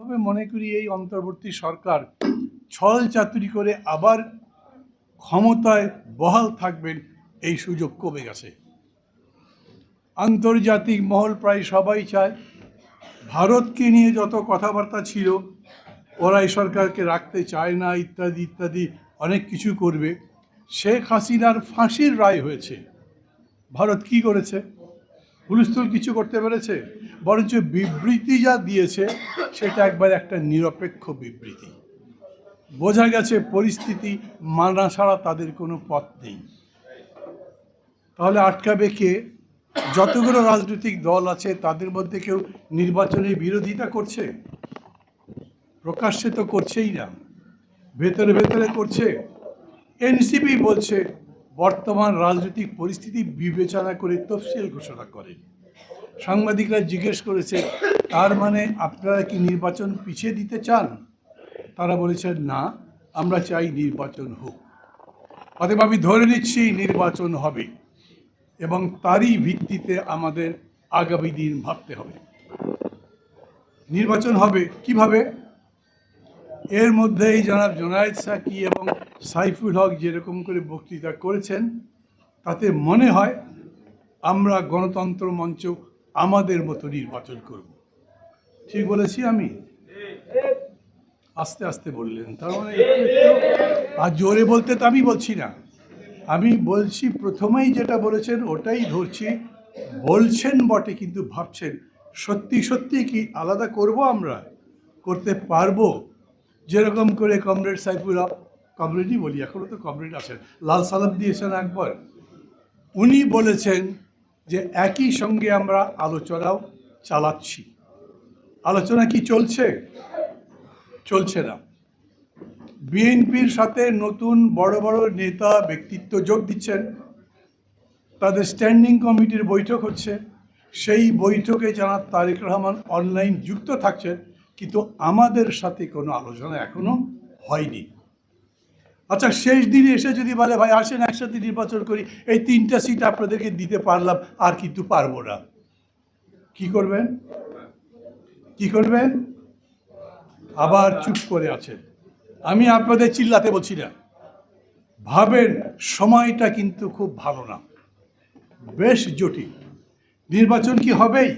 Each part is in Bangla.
তবে মনে করি এই অন্তর্বর্তী সরকার ছল চাতুরি করে আবার ক্ষমতায় বহাল থাকবেন, এই সুযোগ কমে গেছে। আন্তর্জাতিক মহল প্রায় সবাই চায়, ভারতকে নিয়ে যত কথাবার্তা ছিল ওরা এই সরকারকে রাখতে চায় না, ইত্যাদি ইত্যাদি, অনেক কিছু করবে। শেখ হাসিনার ফাঁসির রায় হয়েছে। ভারত কি করেছে? হুলস্থুল কিছু করতে পেরেছে। বরঞ্চ বিবৃতি যা দিয়েছে, সেটা একবার একটা নিরপেক্ষ বিবৃতি। বোঝা গেছে পরিস্থিতি মানা ছাড়া তাদের কোনো পথ নেই। তাহলে আটকাবে কে? যতগুলো রাজনৈতিক দল আছে, তাদের মধ্যে কেউ নির্বাচনের বিরোধিতা করছে? প্রকাশ্যে তো করছেই না। ভেতরে ভেতরে করছে। এনসিপি বলছে বর্তমান রাজনৈতিক পরিস্থিতি বিবেচনা করে তফসিল ঘোষণা করেন। সাংবাদিকরা জিজ্ঞেস করেছে, তার মানে আপনারা কি নির্বাচন পিছিয়ে দিতে চান? তারা বলেছেন, না, আমরা চাই নির্বাচন হোক। অতএব আমি ধরে নিচ্ছি, নির্বাচন হবে এবং তারই ভিত্তিতে আমাদের আগামী দিন ভাবতে হবে। নির্বাচন হবে কীভাবে? এর মধ্যেই জনাব জোনায়েদ সাকি এবং সাইফুল হক যেরকম করে বক্তৃতা করেছেন, তাতে মনে হয় আমরা গণতন্ত্র মঞ্চ আমাদের মতো নির্বাচন করব। ঠিক বলেছি আমি? আস্তে আস্তে বললেন, তার মানে আর জোরে বলতে তো আমি বলছি না। আমি বলছি প্রথমেই যেটা বলেছেন, ওটাই ধরছি, বলছেন বটে কিন্তু ভাবছেন, সত্যি সত্যি কি আলাদা করব আমরা? করতে পারব? যেরকম করে কমরেড সাইফুল কমরেডই বলি এখনও তো কমরেড আছেন। লাল সালাম দিয়েছেন একবার। উনি বলেছেন যে একই সঙ্গে আমরা আলোচনাও চালাচ্ছি। আলোচনা কি চলছে? চলছে না। বিএনপির সাথে নতুন বড় বড় নেতা ব্যক্তিত্ব যোগ দিচ্ছেন। তাদের স্ট্যান্ডিং কমিটির বৈঠক হচ্ছে। সেই বৈঠকে যারা তারেক রহমান, অনলাইন যুক্ত থাকছেন। কিন্তু আমাদের সাথে কোনো আলোচনা এখনও হয়নি। আচ্ছা শেষ দিনে এসে যদি বলে, ভাই, আসেন, একসাথে নির্বাচন করি। এই তিনটা সিট আপনাদেরকে দিতে পারলাম, আর কিন্তু পারব না। কি করবেন? কি করবেন? আবার চুপ করে আছেন। আমি আপনাদের চিল্লাতে বলছি না। ভাবেন, সময়টা কিন্তু খুব ভালো না। বেশ জটিল। নির্বাচন কি হবেই?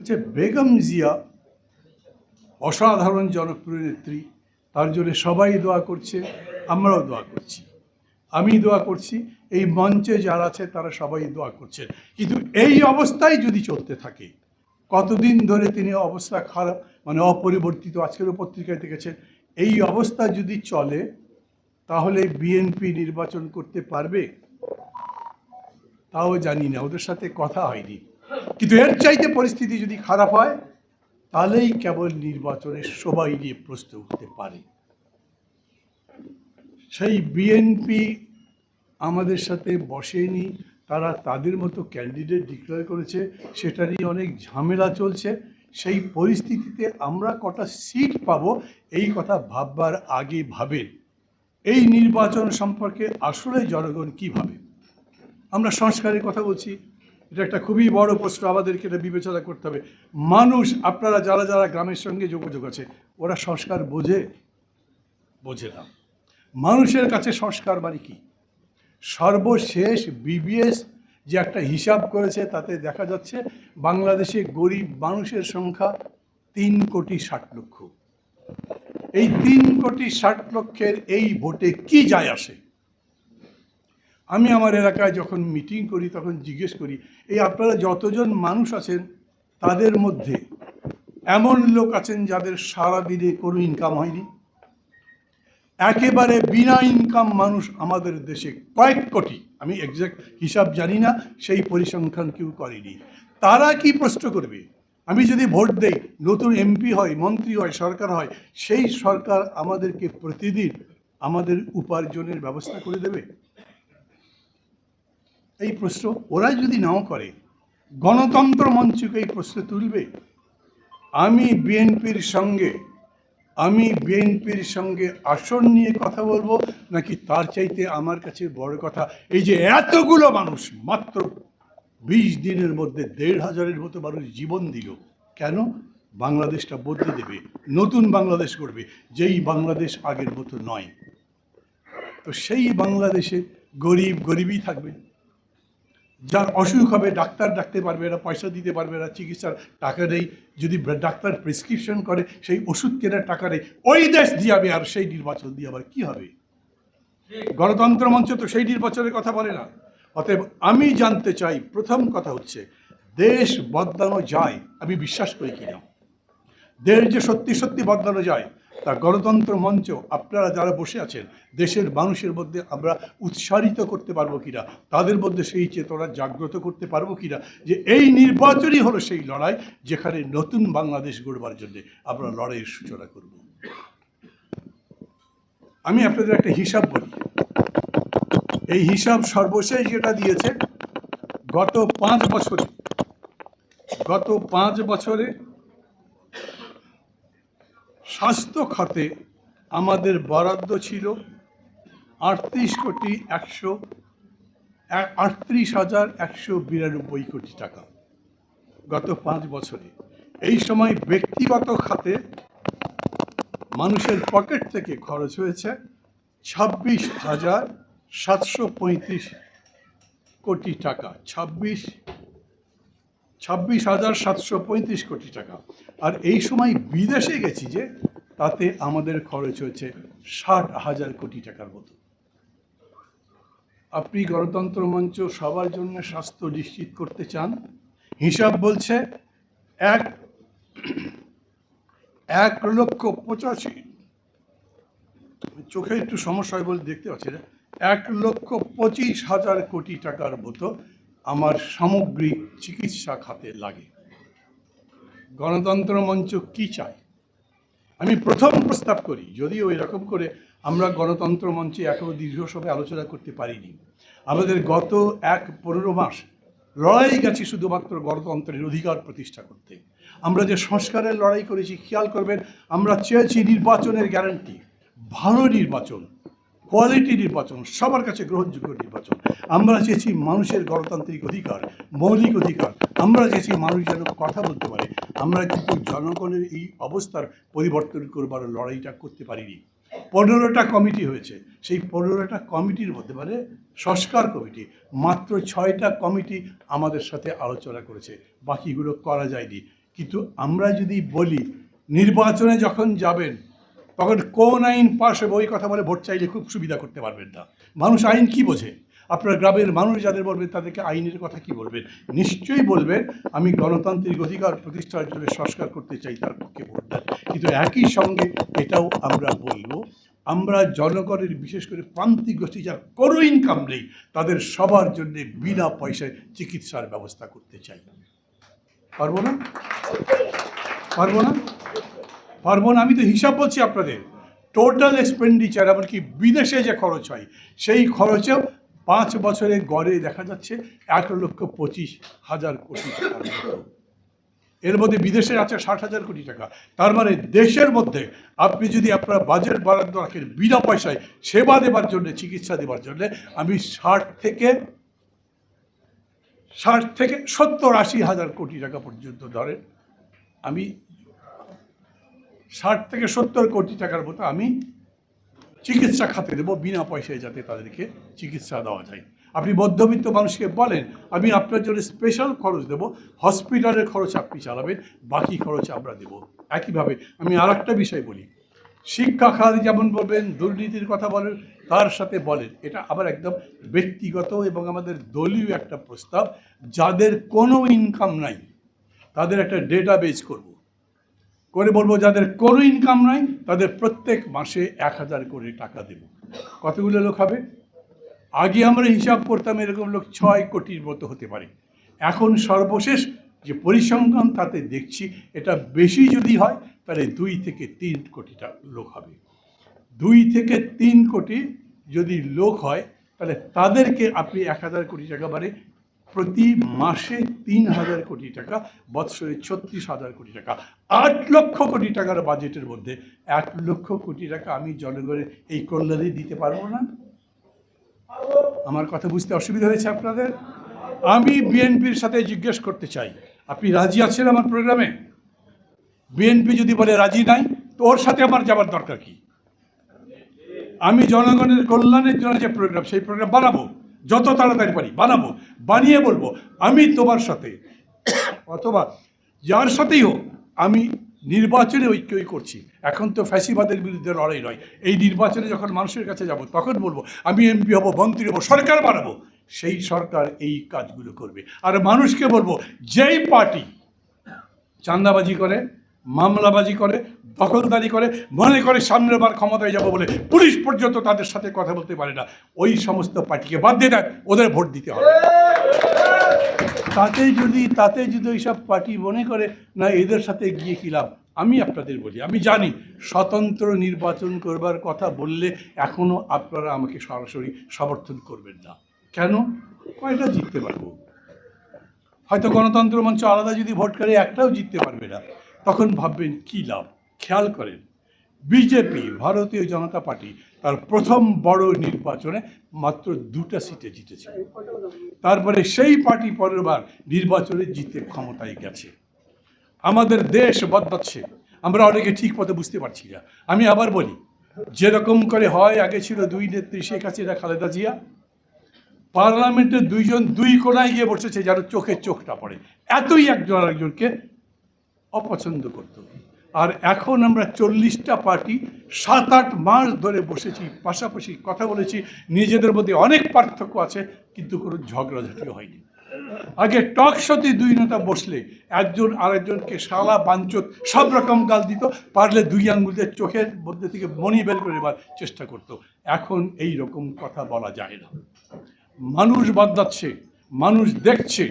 আচ্ছা বেগম জিয়া অসাধারণ জনপ্রিয় নেত্রী তার জন্য সবাই দোয়া করছে, আমরাও দোয়া করছি। আমি দোয়া করছি, এই মঞ্চে যারা আছে তারা সবাই দোয়া করছেন কিন্তু এই অবস্থায় যদি চলতে থাকে, কতদিন ধরে তিনি অবস্থা খারাপ মানে অপরিবর্তিত আজকেরও পত্রিকায় দেখেছেন এই অবস্থা যদি চলে, তাহলে বিএনপি নির্বাচন করতে পারবে? তাও জানি না, ওদের সাথে কথা হয়নি। কিন্তু এর চাইতে পরিস্থিতি যদি খারাপ হয় তাহলেই কেবল নির্বাচনের সবাই নিয়ে প্রশ্ন উঠতে পারে। সেই বিএনপি আমাদের সাথে বসেনি, তারা তাদের মতো ক্যান্ডিডেট ডিক্লেয়ার করেছে, সেটা নিয়ে অনেক ঝামেলা চলছে। সেই পরিস্থিতিতে আমরা কটা সিট পাবো, এই কথা ভাববার আগে ভাবেন। এই নির্বাচন সম্পর্কে আসলে জনগণ কী ভাবে? আমরা সংস্কারের কথা বলছি এটা একটা খুবই বড় প্রশ্ন আমাদেরকে এটা বিবেচনা করতে হবে। মানুষ আপনারা যারা যারা গ্রামের সঙ্গে যোগাযোগ আছে ওরা সংস্কার বোঝে? বোঝে না। মানুষের কাছে সংস্কার মানে কি? সর্বশেষ বিবিএস যে একটা হিসাব করেছে তাতে দেখা যাচ্ছে বাংলাদেশে গরিব মানুষের সংখ্যা তিন কোটি ষাট লক্ষ। এই তিন কোটি ষাট লক্ষের এই ভোটে কি যায় আসে? আমি আমার এলাকায় যখন মিটিং করি, তখন জিজ্ঞেস করি, এই আপনারা যতজন মানুষ আছেন, তাদের মধ্যে এমন লোক আছেন যাদের সারা দিনে কোনো ইনকাম হয়নি? একেবারে বিনা ইনকাম মানুষ আমাদের দেশে কয়েক কোটি। আমি এক্সাক্ট হিসাব জানি না, সেই পরিসংখ্যান কেউ করেনি। তারা কি প্রশ্ন করবে? আমি যদি ভোট দেই, নতুন এমপি হয়, মন্ত্রী হয়, সরকার হয়, সেই সরকার আমাদেরকে প্রতিদিন আমাদের উপার্জনের ব্যবস্থা করে দেবে? এই প্রশ্ন ওরা যদি নাও করে, গণতন্ত্র মঞ্চকে এই প্রশ্ন তুলবে। আমি বিএনপির সঙ্গে, আমি বিএনপির সঙ্গে আসন নিয়ে কথা বলব, নাকি তার চাইতে আমার কাছে বড় কথা, এই যে এতগুলো মানুষ, মাত্র বিশ দিনের মধ্যে দেড় হাজারের মতো মানুষ জীবন দিল, কেন? বাংলাদেশটা বদলে দেবে, নতুন বাংলাদেশ করবে যেই বাংলাদেশ আগের মতো নয়। তো সেই বাংলাদেশে গরিব গরিবই থাকবে। যার অসুখ হবে, ডাক্তার ডাকতে পারবে না, পয়সা দিতে পারবে না, চিকিৎসার টাকা নেই। যদি ডাক্তার প্রেসক্রিপশন করে, সেই ওষুধ কেনার টাকা নেই, ওই দেশ দিয়াবে আর সেই নির্বাচন দিয়ে আবার কী হবে? গণতন্ত্র মঞ্চ তো সেই নির্বাচনের কথা বলে না। অতএব আমি জানতে চাই, প্রথম কথা হচ্ছে, দেশ বদলানো যায়, আমি বিশ্বাস করি কিনা? দেশ যে সত্যি সত্যি বদলানো যায় তা গণতন্ত্র মঞ্চ আপনারা যারা বসে আছেন, দেশের মানুষের মধ্যে আমরা উৎসাহিত করতে পারব কিনা, তাদের মধ্যে সেই চেতনা জাগ্রত করতে পারব কিনা, যে এই নির্বাচনই হলো সেই লড়াই যেখানে নতুন বাংলাদেশ গড়বার জন্যে আমরা লড়াইয়ের সূচনা করব। আমি আপনাদের একটা হিসাব বলি। এই হিসাব সর্বশেষ যেটা দিয়েছে, গত পাঁচ বছরে, গত পাঁচ বছরে স্বাস্থ্য খাতে আমাদের বরাদ্দ ছিল আটত্রিশ কোটি একশো, আটত্রিশ হাজার একশো বিরানব্বই কোটি টাকা গত পাঁচ বছরে। এই সময় ব্যক্তিগত খাতে মানুষের পকেট থেকে খরচ হয়েছে ছাব্বিশ হাজার সাতশো পঁয়ত্রিশ কোটি টাকা। ছাব্বিশ ছাব্বিশ হাজার সাতশো পঁয়ত্রিশ কোটি টাকা। আর এই সময় বিদেশে গেছি যে, তাতে আমাদের খরচ হয়েছে ষাট হাজার কোটি টাকার মতো। আপনি গণতন্ত্র মঞ্চ সবার জন্য স্বাস্থ্য নিশ্চিত করতে চান? হিসাব বলছে এক এক লক্ষ পঁচাশি। চোখে একটু সমস্যা হয় বলে দেখতে পাচ্ছি না। এক লক্ষ পঁচিশ হাজার কোটি টাকার মতো আমার সামগ্রিক চিকিৎসা খাতে লাগে। গণতন্ত্র মঞ্চ কি চায়? আমি প্রথম প্রস্তাব করি, যদিও এরকম করে আমরা গণতন্ত্র মঞ্চে এখনও দীর্ঘ সময় আলোচনা করতে পারিনি। আমাদের গত এক পনেরো মাস লড়াই গেছি শুধুমাত্র গণতন্ত্রের অধিকার প্রতিষ্ঠা করতে। আমরা যে সংস্কারের লড়াই করেছি, খেয়াল করবেন, আমরা চেয়েছি নির্বাচনের গ্যারান্টি ভালো নির্বাচন। কোয়ালিটি নির্বাচন, সবার কাছে গ্রহণযোগ্য নির্বাচন। আমরা চেয়েছি মানুষের গণতান্ত্রিক অধিকার, মৌলিক অধিকার। আমরা চেয়েছি মানুষ যেন কথা বলতে পারে। আমরা কিন্তু জনগণের এই অবস্থার পরিবর্তন করবার লড়াইটা করতে পারিনি। পনেরোটা কমিটি হয়েছে। সেই পনেরোটা কমিটির মধ্যে মানে সংস্কার কমিটি, মাত্র ছয়টা কমিটি আমাদের সাথে আলোচনা করেছে। বাকিগুলো করা যায়নি। কিন্তু আমরা যদি বলি, নির্বাচনে যখন যাবেন তখন কোন আইন পাশ হবে ওই কথা বলে ভোট চাইলে খুব সুবিধা করতে পারবেন না। মানুষ আইন কি বোঝে? আপনার গ্রামের মানুষ যাদের বলবেন তাদেরকে আইনের কথা কি বলবেন নিশ্চয়ই বলবেন আমি গণতান্ত্রিক অধিকার প্রতিষ্ঠার জন্য সংস্কার করতে চাই তার পক্ষে ভোট দেন। কিন্তু একই সঙ্গে এটাও আমরা বলব, আমরা জনগণের বিশেষ করে প্রান্তিক গোষ্ঠী যার কোনো ইনকাম নেই, তাদের সবার জন্য বিনা পয়সায় চিকিৎসার ব্যবস্থা করতে চাই। পারব না? পারব না? পারব না আমি তো হিসাব বলছি আপনাদের। টোটাল এক্সপেন্ডিচার এমনকি বিদেশে যে খরচ হয়, সেই খরচেও পাঁচ বছরে গড়ে দেখা যাচ্ছে এক লক্ষ পঁচিশ হাজার কোটি টাকা। এর মধ্যে বিদেশে আছে ষাট হাজার কোটি টাকা। তার মানে দেশের মধ্যে আপনি যদি আপনার বাজেট বরাদ্দ রাখেন বিনা পয়সায় সেবা দেবার জন্য, চিকিৎসা দেবার জন্য, আমি ষাট থেকে ষাট থেকে সত্তর আশি হাজার কোটি টাকা পর্যন্ত ধরেন, আমি ষাট থেকে সত্তর কোটি টাকার মতো আমি চিকিৎসা খাতে দেবো, বিনা পয়সায় যাতে তাদেরকে চিকিৎসা দেওয়া যায়। আপনি মধ্যবিত্ত মানুষকে বলেন, আমি আপনার জন্য স্পেশাল খরচ দেব হসপিটালের খরচ আপনি চালাবেন, বাকি খরচ আমরা দেব। একইভাবে আমি আর একটা বিষয় বলি, শিক্ষা খাতে যেমন বলবেন, দুর্নীতির কথা বলেন, তার সাথে বলেন, এটা আবার একদম ব্যক্তিগত এবং আমাদের দলীয় একটা প্রস্তাব, যাদের কোনো ইনকাম নাই, তাদের একটা ডেটা বেজ করব। করে বলব, যাদের কোনো ইনকাম নাই, তাদের প্রত্যেক মাসে এক হাজার করে টাকা দেব। কতগুলো লোক হবে? আগে আমরা হিসাব করতাম এরকম লোক ছয় কোটির মতো হতে পারে। এখন সর্বশেষ যে পরিসংখ্যান তাতে দেখছি, এটা বেশি যদি হয়, তাহলে দুই থেকে তিন কোটিটা লোক হবে। দুই থেকে তিন কোটি যদি লোক হয়, তাহলে তাদেরকে আপনি এক হাজার কোটি টাকা মানে প্রতি মাসে তিন হাজার কোটি টাকা, বৎসরে ছত্রিশ হাজার কোটি টাকা, আট লক্ষ কোটি টাকার বাজেটের মধ্যে এক লক্ষ কোটি টাকা আমি জনগণের এই কল্যাণে দিতে পারব না? আমার কথা বুঝতে অসুবিধা হয়েছে আপনাদের? আমি বিএনপির সাথে জিজ্ঞেস করতে চাই, আপনি রাজি আছেন আমার প্রোগ্রামে? বিএনপি যদি বলে রাজি নাই তো ওর সাথে আমার যাবার দরকার কি? আমি জনগণের কল্যাণের জন্য যে প্রোগ্রাম, সেই প্রোগ্রাম বানাবো। যত তাড়াতাড়ি পারি, বানাবো, বানিয়ে বলব। আমি তোমার সাথে, অথবা যার সাথেই হোক, আমি নির্বাচনে ঐক্যই করছি। এখন তো ফ্যাসিবাদের বিরুদ্ধে লড়াই নয়। এই নির্বাচনে যখন মানুষের কাছে যাব, তখন বলব, আমি এমপি হব, মন্ত্রী হব, সরকার বানাবো। সেই সরকার এই কাজগুলো করবে। আর মানুষকে বলব, যেই পার্টি চান্দাবাজি করে মামলাবাজি করে, দখলদারি করে, মনে করে সামনের বার ক্ষমতায় যাব বলে পুলিশ পর্যন্ত তাদের সাথে কথা বলতে পারে না। ওই সমস্ত পার্টিকে বাদ দিয়ে দেয় ওদের ভোট দিতে হবে। তাতে যদি তাতে যদি ওইসব পার্টি মনে করে, না এদের সাথে গিয়ে কী লাভ? আমি আপনাদের বলি, আমি জানি স্বতন্ত্র নির্বাচন করবার কথা বললে এখনও আপনারা আমাকে সরাসরি সমর্থন করবেন না। কেন? কয়টা জিততে পারব? হয়তো গণতন্ত্র মঞ্চ আলাদা যদি ভোট করে, একটাও জিততে পারবে না। তখন ভাববেন, কী লাভ? খেয়াল করেন, বিজেপি, ভারতীয় জনতা পার্টি তার প্রথম বড় নির্বাচনে মাত্র দুটা সিটে জিতেছে। তারপরে সেই পার্টি পরের বার নির্বাচনে জিতে ক্ষমতায় গেছে। আমাদের দেশ বদলাচ্ছে। আমরা অনেকে ঠিক পথে বুঝতে পারছি না। আমি আবার বলি, যেরকম করে হয়, আগে ছিল দুই নেত্রী, শেখ হাসিনা, খালেদা জিয়া। পার্লামেন্টে দুইজন দুই কোনায় গিয়ে বসেছে যার চোখে চোখটা পড়ে। এতই একজন আরেকজনকে অপছন্দ করত। আর এখন আমরা চল্লিশটা পার্টি সাত আট মাস ধরে বসেছি, পাশাপাশি কথা বলেছি, নিজেদের মধ্যে অনেক পার্থক্য আছে, কিন্তু কোনো ঝগড়াঝাটি হয়নি। আগে টক শোতে দুই নেতা বসলে, একজন আরেকজনকে শালা বাঞ্চত, সব রকম গাল দিত, পারলে দুই আঙ্গুলের চোখের মধ্যে থেকে মনি বের করে নেবার চেষ্টা করত। এখন এই রকম কথা বলা যায় না। মানুষ বদলাচ্ছে, মানুষ দেখছে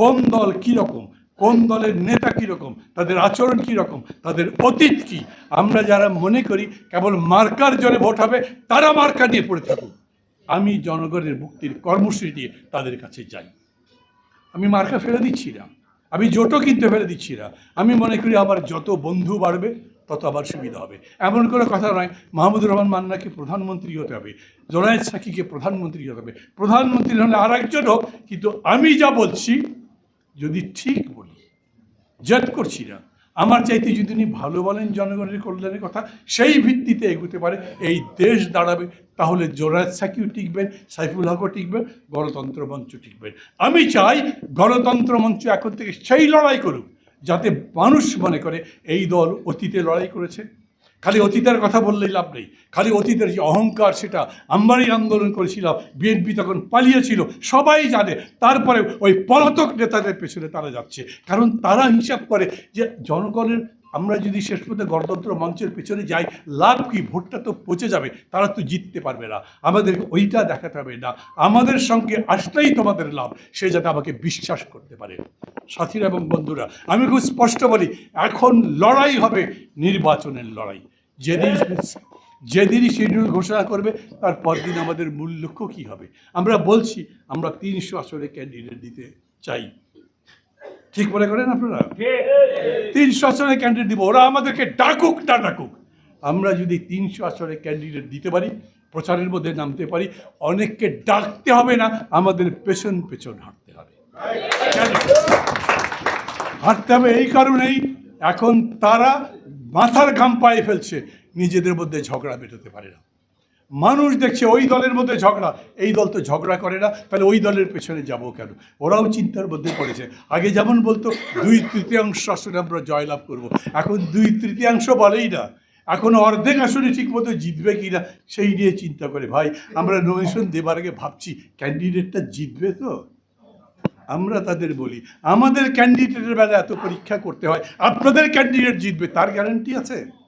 কোন দল কীরকম কোন দলের নেতা কীরকম, তাদের আচরণ কীরকম, তাদের অতীত কী? আমরা যারা মনে করি কেবল মার্কার জলে ভোট হবে, তারা মার্কা নিয়ে পড়ে থাকুক। আমি জনগণের মুক্তির কর্মসূচি দিয়ে তাদের কাছে যাই। আমি মার্কা ফেলে দিচ্ছি না। আমি জোটও কিনতে ফেলে দিচ্ছি না। আমি মনে করি আবার যত বন্ধু বাড়বে, তত আবার সুবিধা হবে। এমন কোনো কথা নয়, মাহমুদুর রহমান মান্নাকে প্রধানমন্ত্রী হতে হবে, জোনায়েদ সাকিকে প্রধানমন্ত্রী হতে হবে। প্রধানমন্ত্রী হলে আর একজন হোক, কিন্তু আমি যা বলছি যদি ঠিক বলি জেদ করছি না। আমার চাইতে যদি উনি ভালো বলেন জনগণের কল্যাণের কথা, সেই ভিত্তিতে এগোতে পারে, এই দেশ দাঁড়াবে, তাহলে জোরায়দ সাকিও টিকবেন, সাইফুল হকও টিকবেন, গণতন্ত্র মঞ্চ টিকবেন। আমি চাই গণতন্ত্র মঞ্চ এখন থেকে সেই লড়াই করুক, যাতে মানুষ মনে করে এই দল অতীতে লড়াই করেছে। খালি অতীতের কথা বললেই লাভ নেই। খালি অতীতের যে অহংকার, সেটা আমরাই আন্দোলন করেছিলাম, বিএনপি তখন পালিয়েছিল, সবাই জানে। তারপরে ওই পলাতক নেতাদের পেছনে তারা যাচ্ছে। কারণ তারা হিসাব করে যে জনগণের আমরা যদি শেষ পর্যন্ত গণতন্ত্র মঞ্চের পেছনে যাই, লাভ কি? ভোটটা তো পচে যাবে, তারা তো জিততে পারবে না। আমাদের ওইটা দেখাতে হবে না। আমাদের সঙ্গে আসলেই তোমাদের লাভ, সে যাতে আমাকে বিশ্বাস করতে পারে। সাথীরা এবং বন্ধুরা, আমি খুব স্পষ্ট বলি, এখন লড়াই হবে নির্বাচনের লড়াই। যেদিন যেদিনই শিডিউল ঘোষণা করবে, তার পরদিন আমাদের মূল লক্ষ্য কী হবে? আমরা বলছি, আমরা তিনশো আসলে ক্যান্ডিডেট দিতে চাই। ঠিক মনে করেন আপনারা? তিনশো আসনে ক্যান্ডিডেট দিব ওরা আমাদেরকে ডাকুক না ডাকুক। আমরা যদি তিনশো আসনে ক্যান্ডিডেট দিতে পারি প্রচারের মধ্যে নামতে পারি অনেককে ডাকতে হবে না আমাদের পেছন পেছন হাঁটতে হবে। হাঁটতে হবে এই কারণেই এখন তারা মাথার ঘাম পায়ে ফেলছে নিজেদের মধ্যে ঝগড়া মেটাতে পারে না। মানুষ দেখছে ওই দলের মধ্যে ঝগড়া। এই দল তো ঝগড়া করে না, তাহলে ওই দলের পেছনে যাব কেন? ওরাও চিন্তার মধ্যে পড়েছে। আগে যেমন বলতো, দুই তৃতীয়াংশ আসনে আমরা জয়লাভ করব। এখন দুই তৃতীয়াংশ বলেই না। এখন অর্ধেক আসনে ঠিকমতো জিতবে কি না সেই নিয়ে চিন্তা করে। ভাই, আমরা নমিনেশন দেবার আগে ভাবছি ক্যান্ডিডেটটা জিতবে তো? আমরা তাদের বলি, আমাদের ক্যান্ডিডেটের বেলা এত পরীক্ষা করতে হয়, আপনাদের ক্যান্ডিডেট জিতবে, তার গ্যারান্টি আছে?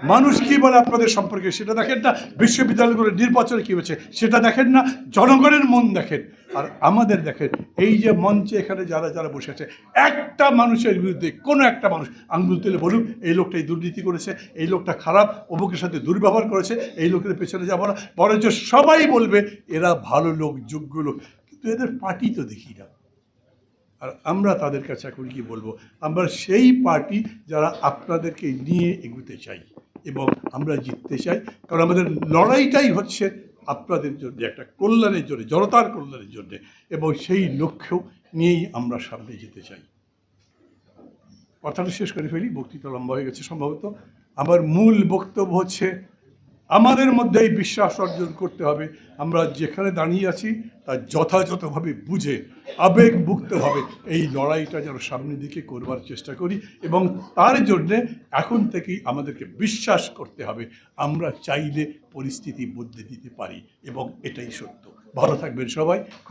মানুষ কি বলে আপনাদের সম্পর্কে? সেটা দেখেন না বিশ্ববিদ্যালয়গুলোর নির্বাচনে কী হয়েছে? সেটা দেখেন না, জনগণের মন দেখেন। আর আমাদের দেখেন, এই যে মঞ্চে এখানে যারা যারা বসে আছে, একটা মানুষের বিরুদ্ধে, কোনো একটা মানুষ আঙ্গুল তুলে বলুক, এই লোকটা এই দুর্নীতি করেছে, এই লোকটা খারাপ, অমুকের সাথে দুর্ব্যবহার করেছে, এই লোকের পেছনে যাব না। বরঞ্চ সবাই বলবে, এরা ভালো লোক, যোগ্য লোক। কিন্তু এদের পার্টি তো দেখি না। আর আমরা তাদের কাছে এখন কি বলব? আমরা সেই পার্টি যারা আপনাদেরকে নিয়ে এগুতে চাই। এবং আমরা জিততে চাই। কারণ আমাদের লড়াইটাই হচ্ছে আপনাদের জন্য, একটা কল্যাণের জন্য, জনতার কল্যাণের জন্য এবং সেই লক্ষ্য নিয়েই আমরা সামনে যেতে চাই। কথাটা শেষ করে ফেলি, বক্তৃতা লম্বা হয়ে গেছে সম্ভবত। আমার মূল বক্তব্য হচ্ছে আমাদের মধ্যে এই বিশ্বাস অর্জন করতে হবে। আমরা যেখানে দাঁড়িয়ে আছি, তা যথাযথভাবে বুঝে আবেগমুক্তভাবে এই লড়াইটা যেন সামনের দিকে করবার চেষ্টা করি এবং তার জন্যে এখন থেকেই আমাদেরকে বিশ্বাস করতে হবে। আমরা চাইলে পরিস্থিতি বদলে দিতে পারি এবং এটাই সত্য। ভালো থাকবেন সবাই।